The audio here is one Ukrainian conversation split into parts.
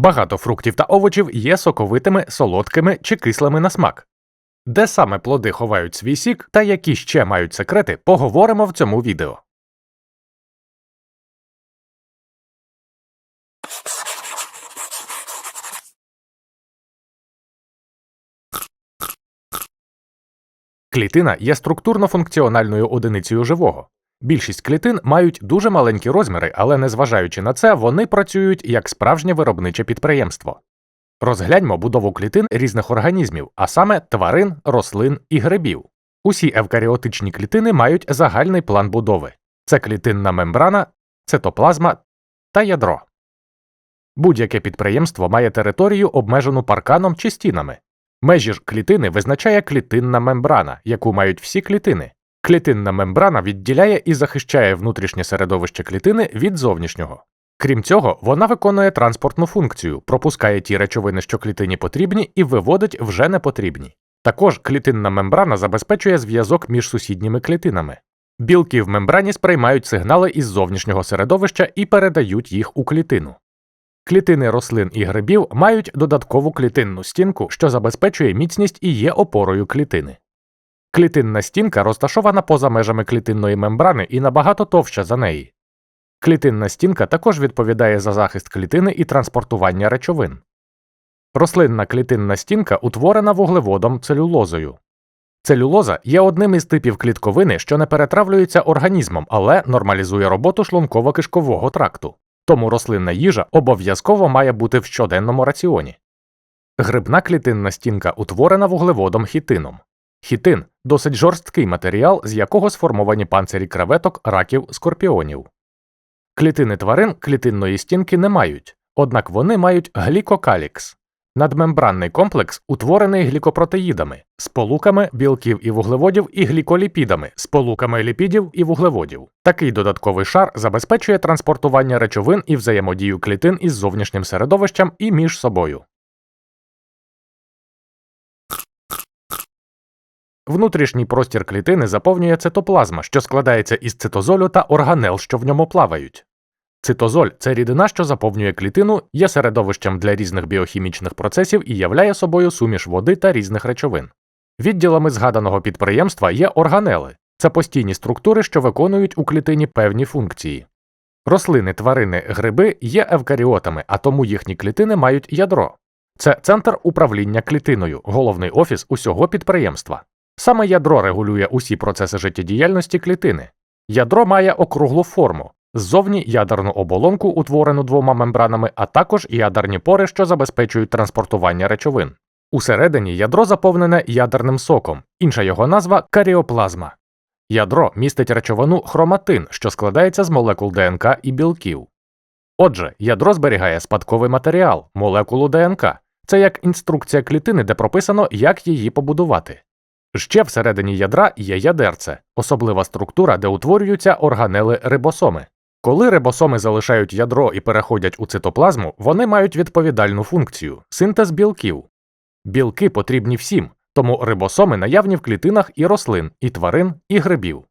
Багато фруктів та овочів є соковитими, солодкими чи кислими на смак. Де саме плоди ховають свій сік та які ще мають секрети, поговоримо в цьому відео. Клітина є структурно-функціональною одиницею живого. Більшість клітин мають дуже маленькі розміри, але незважаючи на це, вони працюють як справжнє виробниче підприємство. Розгляньмо будову клітин різних організмів, а саме тварин, рослин і грибів. Усі евкаріотичні клітини мають загальний план будови це клітинна мембрана, цитоплазма та ядро. Будь-яке підприємство має територію, обмежену парканом чи стінами. Межі ж клітини визначає клітинна мембрана, яку мають всі клітини. Клітинна мембрана відділяє і захищає внутрішнє середовище клітини від зовнішнього. Крім цього, вона виконує транспортну функцію, пропускає ті речовини, що клітині потрібні, і виводить вже непотрібні. Також клітинна мембрана забезпечує зв'язок між сусідніми клітинами. Білки в мембрані сприймають сигнали із зовнішнього середовища і передають їх у клітину. Клітини рослин і грибів мають додаткову клітинну стінку, що забезпечує міцність і є опорою клітини. Клітинна стінка розташована поза межами клітинної мембрани і набагато товща за неї. Клітинна стінка також відповідає за захист клітини і транспортування речовин. Рослинна клітинна стінка утворена вуглеводом целюлозою. Целюлоза є одним із типів клітковини, що не перетравлюється організмом, але нормалізує роботу шлунково-кишкового тракту. Тому рослинна їжа обов'язково має бути в щоденному раціоні. Грибна клітинна стінка утворена вуглеводом хітином. Хітин досить жорсткий матеріал, з якого сформовані панцирі креветок, раків, скорпіонів. Клітини тварин клітинної стінки не мають, однак вони мають глікокалікс надмембранний комплекс, утворений глікопротеїдами, сполуками білків і вуглеводів і гліколіпідами, сполуками ліпідів і вуглеводів. Такий додатковий шар забезпечує транспортування речовин і взаємодію клітин із зовнішнім середовищем і між собою. Внутрішній простір клітини заповнює цитоплазма, що складається із цитозолю та органел, що в ньому плавають. Цитозоль це рідина, що заповнює клітину, є середовищем для різних біохімічних процесів і являє собою суміш води та різних речовин. Відділами згаданого підприємства є органели це постійні структури, що виконують у клітині певні функції. Рослини, тварини, гриби є евкаріотами, а тому їхні клітини мають ядро. Це центр управління клітиною, головний офіс усього підприємства. Саме ядро регулює усі процеси життєдіяльності клітини. Ядро має округлу форму, ззовні ядерну оболонку, утворену двома мембранами, а також ядерні пори, що забезпечують транспортування речовин. Усередині ядро заповнене ядерним соком, інша його назва каріоплазма. Ядро містить речовину хроматин, що складається з молекул ДНК і білків. Отже, ядро зберігає спадковий матеріал, молекулу ДНК. Це як інструкція клітини, де прописано, як її побудувати. Ще всередині ядра є ядерце, особлива структура, де утворюються органели рибосоми. Коли рибосоми залишають ядро і переходять у цитоплазму, вони мають відповідальну функцію синтез білків. Білки потрібні всім, тому рибосоми наявні в клітинах і рослин, і тварин, і грибів.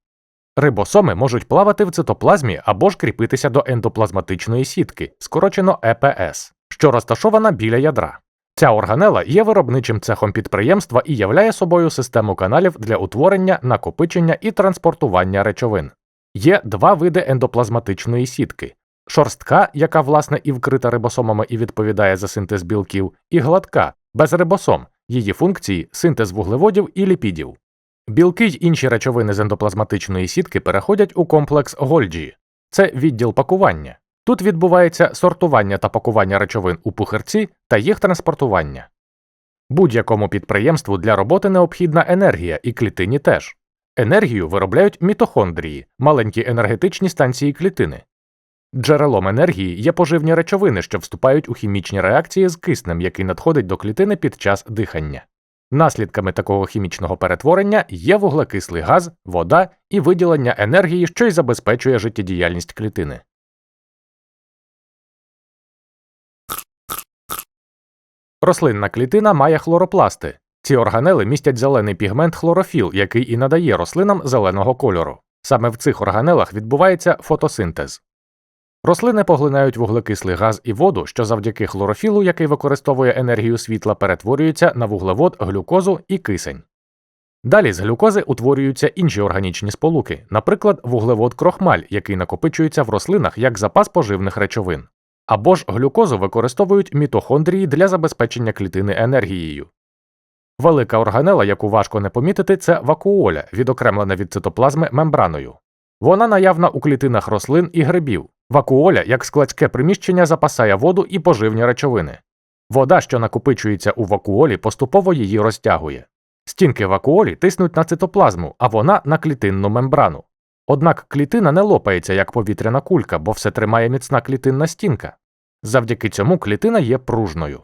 Рибосоми можуть плавати в цитоплазмі або ж кріпитися до ендоплазматичної сітки, скорочено ЕПС, що розташована біля ядра. Ця органела є виробничим цехом підприємства і являє собою систему каналів для утворення, накопичення і транспортування речовин. Є два види ендоплазматичної сітки шорстка, яка власне і вкрита рибосомами і відповідає за синтез білків, і гладка, без рибосом, її функції синтез вуглеводів і ліпідів. Білки й інші речовини з ендоплазматичної сітки переходять у комплекс Гольджі це відділ пакування. Тут відбувається сортування та пакування речовин у пухирці та їх транспортування. Будь-якому підприємству для роботи необхідна енергія, і клітині теж. Енергію виробляють мітохондрії, маленькі енергетичні станції клітини. Джерелом енергії є поживні речовини, що вступають у хімічні реакції з киснем, який надходить до клітини під час дихання. Наслідками такого хімічного перетворення є вуглекислий газ, вода і виділення енергії, що й забезпечує життєдіяльність клітини. Рослинна клітина має хлоропласти. Ці органели містять зелений пігмент хлорофіл, який і надає рослинам зеленого кольору. Саме в цих органелах відбувається фотосинтез. Рослини поглинають вуглекислий газ і воду, що завдяки хлорофілу, який використовує енергію світла, перетворюється на вуглевод, глюкозу і кисень. Далі з глюкози утворюються інші органічні сполуки, наприклад, вуглевод крохмаль, який накопичується в рослинах як запас поживних речовин. Або ж глюкозу використовують мітохондрії для забезпечення клітини енергією. Велика органела, яку важко не помітити, це вакуоля, відокремлена від цитоплазми мембраною. Вона наявна у клітинах рослин і грибів. Вакуоля, як складське приміщення, запасає воду і поживні речовини. Вода, що накопичується у вакуолі, поступово її розтягує. Стінки вакуолі тиснуть на цитоплазму, а вона на клітинну мембрану. Однак клітина не лопається як повітряна кулька, бо все тримає міцна клітинна стінка. Завдяки цьому клітина є пружною.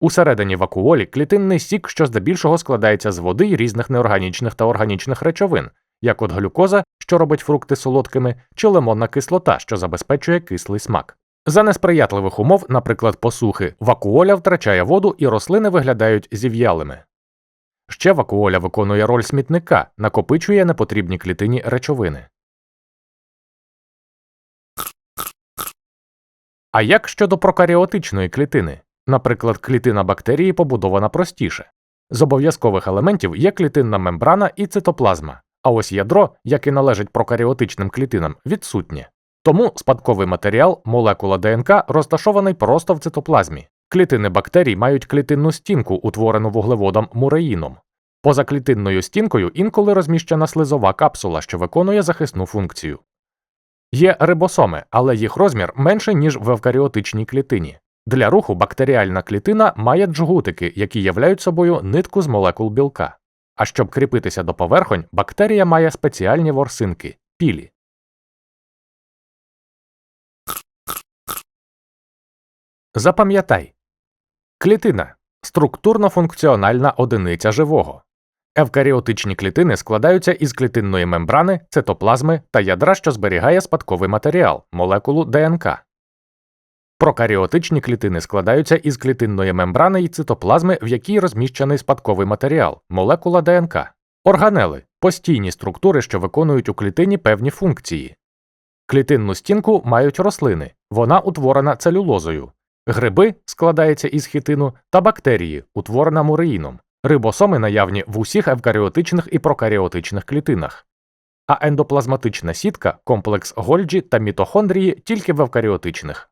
Усередині вакуолі клітинний сік, що здебільшого складається з води й різних неорганічних та органічних речовин, як от глюкоза, що робить фрукти солодкими, чи лимонна кислота, що забезпечує кислий смак. За несприятливих умов, наприклад, посухи, вакуоля втрачає воду і рослини виглядають зів'ялими. Ще вакуоля виконує роль смітника, накопичує непотрібні клітині речовини. А як щодо прокаріотичної клітини? Наприклад, клітина бактерії побудована простіше. З обов'язкових елементів є клітинна мембрана і цитоплазма, а ось ядро, яке належить прокаріотичним клітинам, відсутнє. Тому спадковий матеріал, молекула ДНК, розташований просто в цитоплазмі. Клітини бактерій мають клітинну стінку, утворену вуглеводом муреїном. Поза клітинною стінкою інколи розміщена слизова капсула, що виконує захисну функцію. Є рибосоми, але їх розмір менше, ніж в евкаріотичній клітині. Для руху бактеріальна клітина має джгутики, які являють собою нитку з молекул білка. А щоб кріпитися до поверхонь, бактерія має спеціальні ворсинки пілі. Запам'ятай клітина структурно-функціональна одиниця живого. Евкаріотичні клітини складаються із клітинної мембрани, цитоплазми та ядра, що зберігає спадковий матеріал молекулу ДНК. Прокаріотичні клітини складаються із клітинної мембрани і цитоплазми, в якій розміщений спадковий матеріал молекула ДНК. Органели постійні структури, що виконують у клітині певні функції. Клітинну стінку мають рослини, вона утворена целюлозою. Гриби складаються із хітину та бактерії, утворена муреїном. Рибосоми наявні в усіх евкаріотичних і прокаріотичних клітинах. А ендоплазматична сітка, комплекс Гольджі та мітохондрії тільки в евкаріотичних.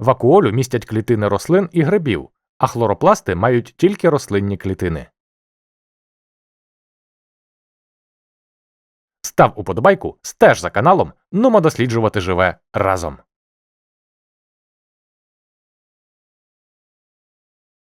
Вакуолю містять клітини рослин і грибів, а хлоропласти мають тільки рослинні клітини. Став уподобайку, стеж за каналом, нумо досліджувати живе разом.